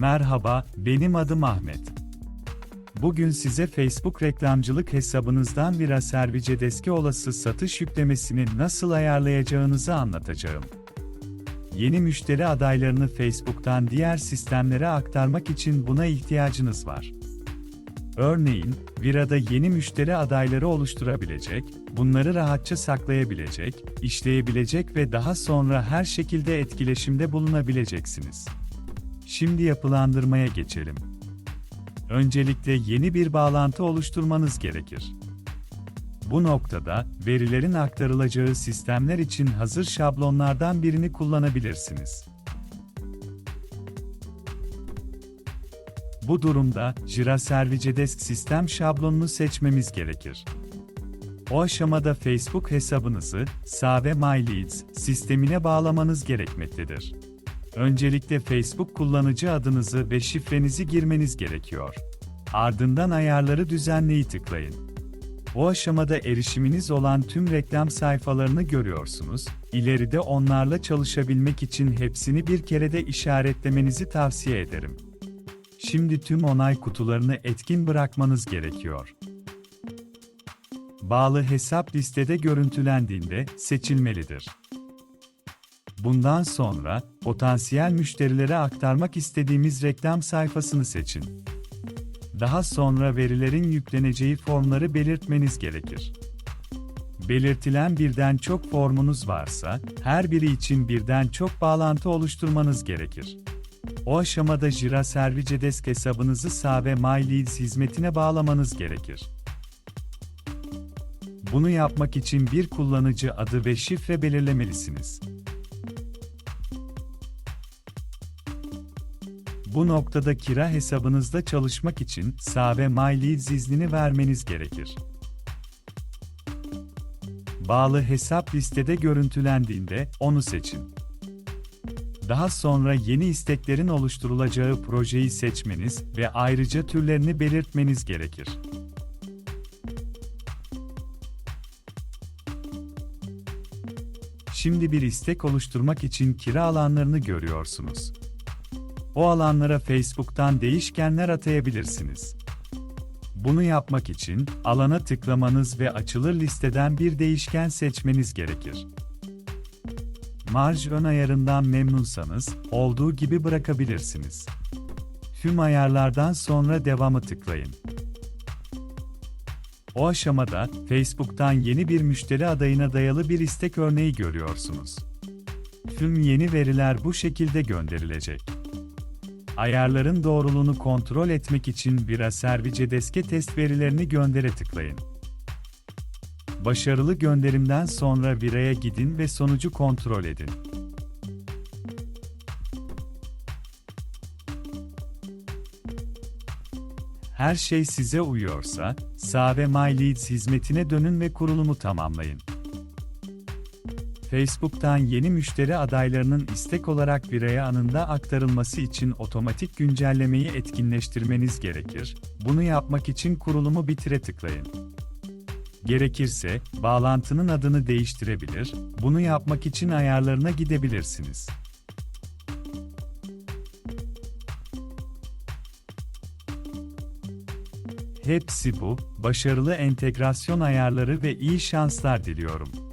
Merhaba, benim adım Ahmet. Bugün size Facebook reklamcılık hesabınızdan Vira Servicedeski olası satış yüklemesini nasıl ayarlayacağınızı anlatacağım. Yeni müşteri adaylarını Facebook'tan diğer sistemlere aktarmak için buna ihtiyacınız var. Örneğin, Vira'da yeni müşteri adayları oluşturabilecek, bunları rahatça saklayabilecek, işleyebilecek ve daha sonra her şekilde etkileşimde bulunabileceksiniz. Şimdi yapılandırmaya geçelim. Öncelikle yeni bir bağlantı oluşturmanız gerekir. Bu noktada, verilerin aktarılacağı sistemler için hazır şablonlardan birini kullanabilirsiniz. Bu durumda, Jira Servicedesk sistem şablonunu seçmemiz gerekir. O aşamada Facebook hesabınızı, Save My Leads sistemine bağlamanız gerekmektedir. Öncelikle Facebook kullanıcı adınızı ve şifrenizi girmeniz gerekiyor. Ardından ayarları düzenleyi tıklayın. O aşamada erişiminiz olan tüm reklam sayfalarını görüyorsunuz. İleride onlarla çalışabilmek için hepsini bir kerede işaretlemenizi tavsiye ederim. Şimdi tüm onay kutularını etkin bırakmanız gerekiyor. Bağlı hesap listede görüntülendiğinde seçilmelidir. Bundan sonra, potansiyel müşterilere aktarmak istediğimiz reklam sayfasını seçin. Daha sonra verilerin yükleneceği formları belirtmeniz gerekir. Belirtilen birden çok formunuz varsa, her biri için birden çok bağlantı oluşturmanız gerekir. O aşamada Jira Servicedesk hesabınızı Save My Leads hizmetine bağlamanız gerekir. Bunu yapmak için bir kullanıcı adı ve şifre belirlemelisiniz. Bu noktada kira hesabınızda çalışmak için Save My Leads iznini vermeniz gerekir. Bağlı hesap listede görüntülendiğinde onu seçin. Daha sonra yeni isteklerin oluşturulacağı projeyi seçmeniz ve ayrıca türlerini belirtmeniz gerekir. Şimdi bir istek oluşturmak için kira alanlarını görüyorsunuz. O alanlara Facebook'tan değişkenler atayabilirsiniz. Bunu yapmak için alana tıklamanız ve açılır listeden bir değişken seçmeniz gerekir. Marj ön ayarından memnunsanız olduğu gibi bırakabilirsiniz. Tüm ayarlardan sonra devamı tıklayın. O aşamada Facebook'tan yeni bir müşteri adayına dayalı bir istek örneği görüyorsunuz. Tüm yeni veriler bu şekilde gönderilecek. Ayarların doğruluğunu kontrol etmek için Vira Servicedeske test verilerini göndere tıklayın. Başarılı gönderimden sonra Vira'ya gidin ve sonucu kontrol edin. Her şey size uyuyorsa, Save My Leads hizmetine dönün ve kurulumu tamamlayın. Facebook'tan yeni müşteri adaylarının istek olarak Vira'ya anında aktarılması için otomatik güncellemeyi etkinleştirmeniz gerekir. Bunu yapmak için kurulumu bitire tıklayın. Gerekirse, bağlantının adını değiştirebilir, bunu yapmak için ayarlarına gidebilirsiniz. Hepsi bu, başarılı entegrasyon ayarları ve iyi şanslar diliyorum.